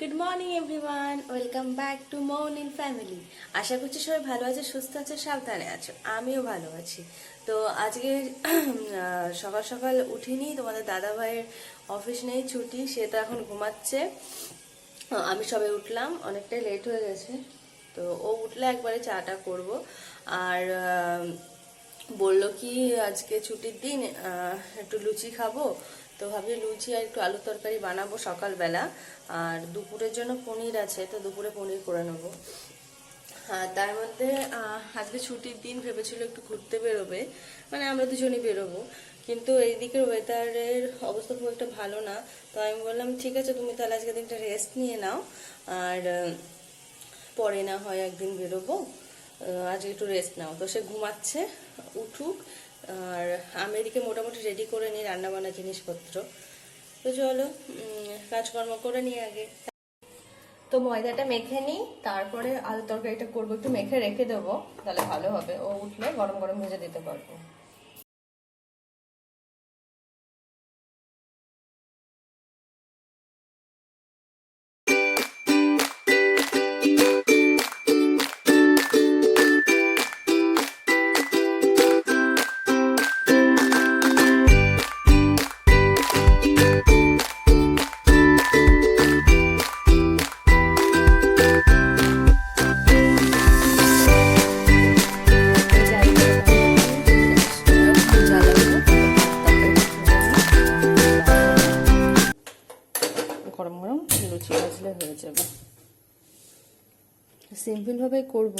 Good morning everyone welcome back to in family আশা করছি সবাই ভালো আছে, সুস্থ আছে, সাবধানে আছো। আমিও ভালো আছি। তো আজকে সকাল সকাল উঠিনি, তোমাদের দাদা ভাইয়ের অফিস নেই, ছুটি, সে তো এখন ঘুমাচ্ছে। আমি সবে উঠলাম, অনেকটাই লেট হয়ে গেছে। তো ও উঠলে একবারে চাটা করব। আর বলল কি, আজকে ছুটির দিন একটু লুচি খাব। তো ভাবছি লুচি আর একটু আলু তরকারি বানাবো সকালবেলা। আর দুপুরের জন্য পনির আছে, তো দুপুরে পনির করে নেব। হ্যাঁ তার মধ্যে আজকে ছুটির দিন ভেবেছিল একটু ঘুরতে বেরোবে। মানে আমরা দুজনেই বেরোবো। কিন্তু এইদিকের ওয়েদারের অবস্থা খুব একটা ভালো না। তো আমি বললাম, ঠিক আছে, তুমি তাহলে আজকে দিনটা রেস্ট নিয়ে নাও। আর, পরে না হয় একদিন বেরোবো। আজকে একটু রেস্ট নাও। তো সে ঘুমাচ্ছে, উঠুক। আর আমি এদিকে মোটামুটি রেডি করে নিই রান্নাবান্না জিনিসপত্র। তো চলো কাজকর্ম করে নিই আগে। তো ময়দাটা মেখে নিই, তারপরে আলু তরকারিটা করব। একটু মেখে রেখে দেবো, তাহলে ভালো হবে। ও উঠলে গরম গরম ভেজে দিতে পারব। করব।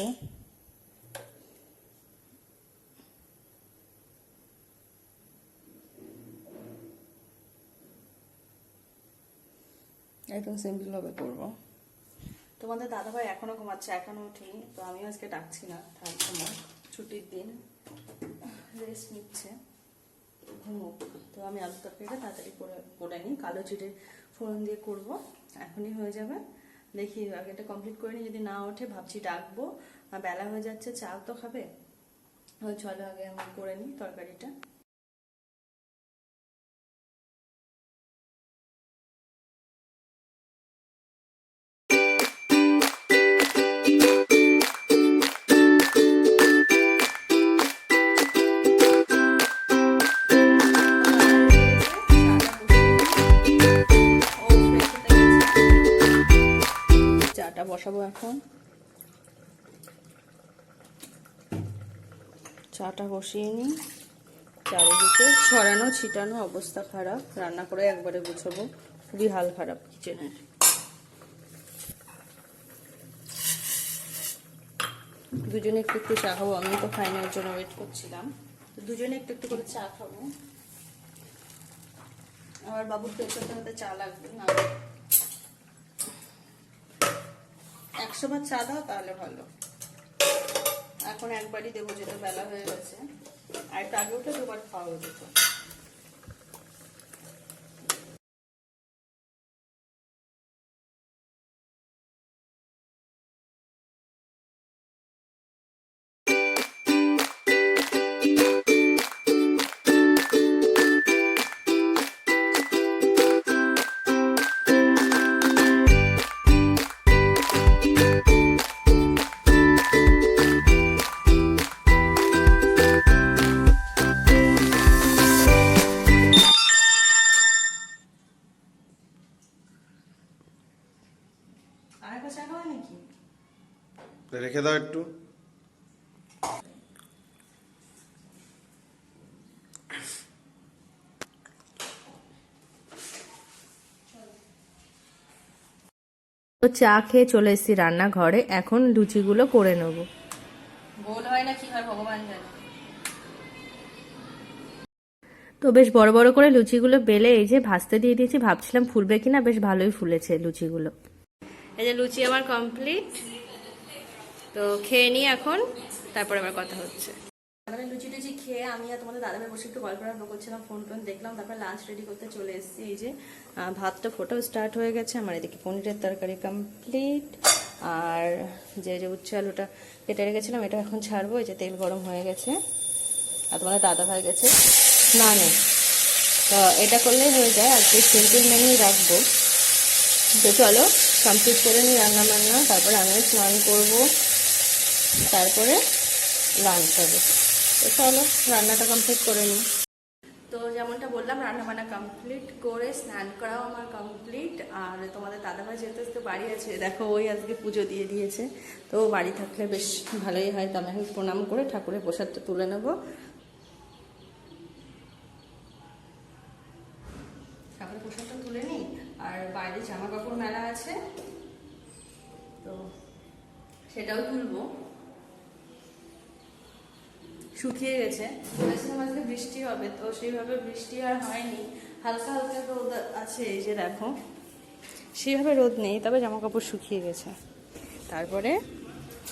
একদম সিম্পল ভাবে করব। তোমাদের দাদাভাই এখনও ঘুমাচ্ছে, এখনও উঠিনি, তো আমিও আজকে ডাকছি না, তার সময় ছুটির দিন রেস্ট নিচ্ছে। ঘুমোক, তো আমি আলু তরকারিটা তাড়াতাড়ি করে করে নিই, কালো জিরে ফোড়ন দিয়ে করব, এখনই হয়ে যাবে। দেখি, আগে এটা কমপ্লিট করে নিই, যদি না ওঠে ভাবছি ডাকবো। বেলা হয়ে যাচ্ছে, চাও তো খাবে? ওই চলো আগে আমি করে নিই তরকারিটা। চাটা বসাবো এখন। চাটা বসিয়ে নিই। চারিদিকে ছড়ানো, ছিটানো অবস্থা খারাপ। রান্না করে একবারে গুছাবো। খুবই হাল খারাপ কিচেনের। দুজনে একটু একটু চা খাব। আমি তো ওর জন্য ওয়েট করছিলাম। দুজনে একটু একটু করে চা খাব। আমার বাবুর পেছনে চা লাগবে, না? একশো বার চা দাও তাহলে ভালো। এখন একবারই দেবো যেটা বেলা হয়ে গেছে। আর একটু আগে তো দুবার খাওয়া যেত। চা নাকি? রেখে দাও একটু। তো চা খেয়ে চলে এসেছি রান্নাঘরে এখন লুচিগুলো করে নেব। গোল হয় না কি হয় ভগবান জানে। তো বেশ বড় বড় করে লুচিগুলো বেলে এই যে ভাজতে দিয়ে দিয়েছি ভাবছিলাম ফুলবে কিনা বেশ ভালোই ফুলেছে লুচিগুলো। এই যে লুচি আমার কমপ্লিট তো খেয়ে নিই এখন, তারপরে আবার কথা হচ্ছে। সকালে লুচি টুচি খেয়ে আমি আর তোমাদের দাদাভাই বসে একটু গল্প টল্প করছিলাম ফোন টোন দেখলাম, তারপর লাঞ্চ রেডি করতে চলে এসেছি। এই যে ভাতটা ফোটাও স্টার্ট হয়ে গেছে। আমার এদিকে পনিরের তরকারি কমপ্লিট আর যে যে উচ্চ আলুটা কেটে রেখেছিলাম, এটা এখন ছাড়বো। এই যে তেল গরম হয়ে গেছে। আর তোমাদের দাদা ভাই গেছে স্নানে। তো এটা করলেই হয়ে যায়। আর কি সিম্পল মেনুই রাখব। তো চলো কমপ্লিট করে নিই রান্না বান্না তারপরে আমি স্নান করব। তারপরে লাঞ্চ হবে তো চলো, রান্নাটা কমপ্লিট করে নিই। তো যেমনটা বললাম রান্না বান্না কমপ্লিট করে স্নান করাও আমার কমপ্লিট আর তোমাদের দাদাভাই যেহেতু আজকে বাড়ি আছে, দেখো ওই আজকে পুজো দিয়ে দিয়েছে। তো বাড়ি থাকলে বেশ ভালোই হয়। তো আমি প্রণাম করে ঠাকুরের প্রসাদটা তুলে নেব ঠাকুরের প্রসাদটা তুলে নিই আর বাইরে জামা কাপড় মেলা আছে। তো সেটাও তুলবো। শুকিয়ে গেছে। বলেছিলাম আজকে বৃষ্টি হবে, তো সেইভাবে বৃষ্টি আর হয়নি। হালকা হালকা রোদ আছে, এই যে দেখো। সেইভাবে রোদ নেই, তবে জামা কাপড় শুকিয়ে গেছে। তারপরে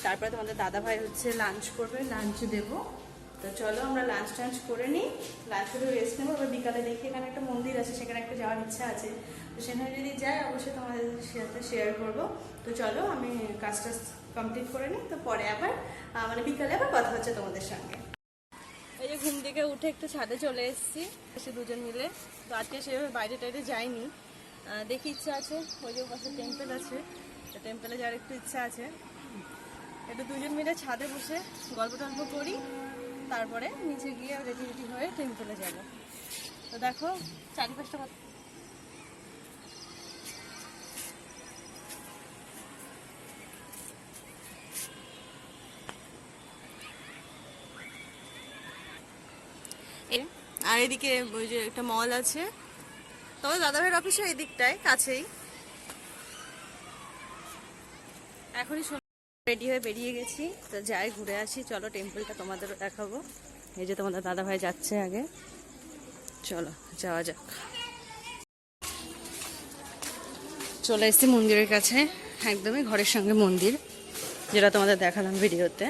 তারপরে তোমাদের দাদা ভাই হচ্ছে লাঞ্চ করবে লাঞ্চ দেবো। তো চলো আমরা লাঞ্চ টাঞ্চ করে নিই। লাঞ্চ করে রেস্ট নেব, এবার বিকালে দেখি এখানে একটা মন্দির আছে, সেখানে একটা যাওয়ার ইচ্ছা আছে। তো সেখানে যদি যাই, অবশ্যই তোমাদের সাথে শেয়ার করব। তো চলো আমি কাজটা কমপ্লিট করে নিই, তো পরে আবার মানে বিকালে আবার কথা হচ্ছে তোমাদের সঙ্গে। এই যে ঘুম থেকে উঠে একটু ছাদে চলে এসেছি, এসে দুজন মিলে। তো আজকে সেভাবে বাইরে টাইরে যাইনি। দেখি ইচ্ছা আছে, ওই যে পাশে টেম্পেল আছে। তো টেম্পেলে যাওয়ার একটু ইচ্ছা আছে। একটু দুজন মিলে ছাদে বসে গল্প টল্প করি। তারপরে নিচে গিয়ে রেডি রেডি হয়ে টেম্পেলে যাব। তো দেখো চারিপাশটা আর এদিকে ওই যে একটা মল আছে। তবে দাদাভাইয়ের অফিসও এই দিকটায় কাছেই। এখনই রেডি হয়ে বেরিয়ে গেছি। তো যাই, ঘুরে আসি। চলো টেম্পলটা তোমাদের দেখাবো। এই যে তোমাদের দাদা ভাই যাচ্ছে আগে। চলো, যাওয়া যাক। চলে এসেছি মন্দিরের কাছে। একদমই ঘরের সঙ্গে মন্দির, যেটা তোমাদের দেখালাম ভিডিওতে।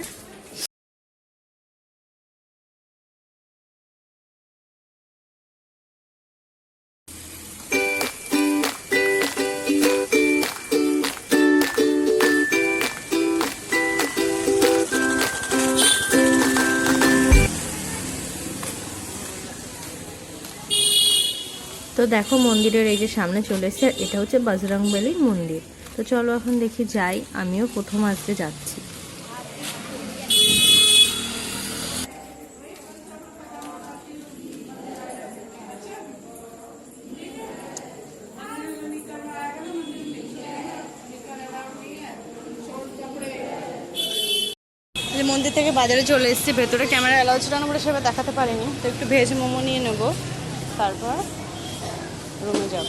তো দেখো মন্দিরের এই যে সামনে চলে এসেছে এটা হচ্ছে বজরংবলী মন্দির। তো চলো এখন দেখি যাই, আমিও প্রথম আজকে যাচ্ছি। মন্দির থেকে বাজারে চলে এসেছি, ভেতরে ক্যামেরা অ্যালাউ ছিল না বলে সেভাবে দেখাতে পারিনি। তো একটু ভেজ মোমো নিয়ে নেব, তারপর রুমে যাব।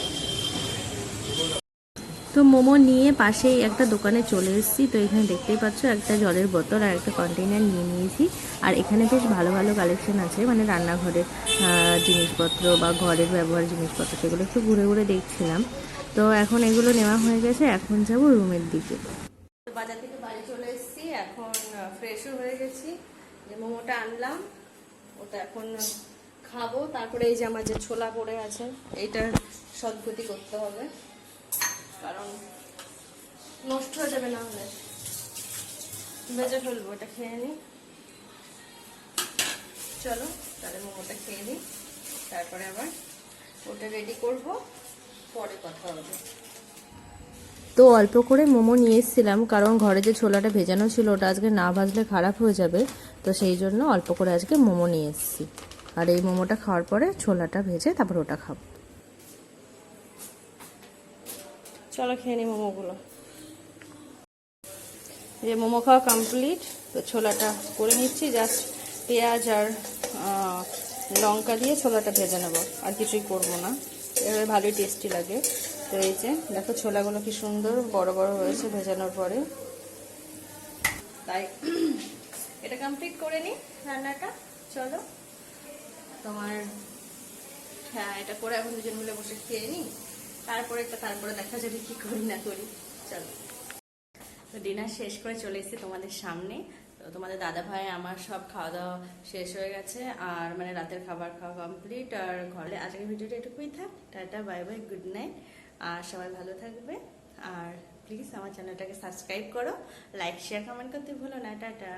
তো মোমো নিয়ে পাশেই একটা দোকানে চলে এসেছি। তো এখানে দেখতেই পাচ্ছ একটা জলের বোতল আর একটা কন্টেনার নিয়ে নিয়েছি। আর এখানে বেশ ভালো ভালো কালেকশন আছে। মানে রান্নাঘরের জিনিসপত্র বা ঘরের ব্যবহার জিনিসপত্র সেগুলো একটু ঘুরে ঘুরে দেখছিলাম। তো এখন এগুলো নেওয়া হয়ে গেছে। এখন যাব রুমের দিকে। বাজার থেকে বাড়ি চলে এসেছি। এখন ফ্রেশও হয়ে গেছি। যে মোমোটা আনলাম ওটা এখন খাব, তারপরে এই যে আমার যে ছোলা পড়ে আছে, এইটা সদ্গতি করতে হবে। কারণ নষ্ট হয়ে যাবে না হলে। ভেজে ফেলব, এটা খেয়ে নিই চলো, তাহলে মোমোটা খেয়ে নিই তারপরে আবার ওটা রেডি করব, পরে কথা হবে। তো অল্প করে মোমো নিয়ে এসেছিলাম, কারণ ঘরে যে ছোলাটা ভেজানো ছিল, ওটা আজকে না ভাজলে খারাপ হয়ে যাবে। তো সেই জন্য অল্প করে আজকে মোমো নিয়ে এসেছি। আর এই মোমোটা খাওয়ার পরে ছোলাটা ভেজে তারপর ওটা খাব। চলো খেয়ে নিই মোমোগুলো। এই মোমো খাওয়া কমপ্লিট তো ছোলাটা করে নিচ্ছি জাস্ট পেঁয়াজ আর লঙ্কা দিয়ে ছোলাটা ভেজে নেব, আর কিছুই করব না। এভাবে ভালোই টেস্টি লাগে। তো এই যে, দেখো ছোলাগুলো কি সুন্দর বড় বড় হয়েছে ভেজানোর পরে। তাই, এটা কমপ্লিট করে নিই রান্নাটা, চলো। তোমার হ্যাঁ এটা করে এখন দুজন মিলে বসে খেয়ে নিই। তারপরে একটা, তারপরে দেখা যাবে কি করি না করি। চলো। তো ডিনার শেষ করে চলে এসেছি তোমাদের সামনে। তো তোমাদের দাদা ভাই, আমার সব খাওয়া দাওয়া শেষ হয়ে গেছে। আর মানে রাতের খাবার খাওয়া কমপ্লিট আর ঘরে আজকের ভিডিওটা এটুকুই থাক। Tata bye bye good night আর সবাই ভালো থাকবে। আর প্লিজ আমার চ্যানেলটাকে সাবস্ক্রাইব করো। লাইক শেয়ার কমেন্ট করতে ভুলো না। টাটা।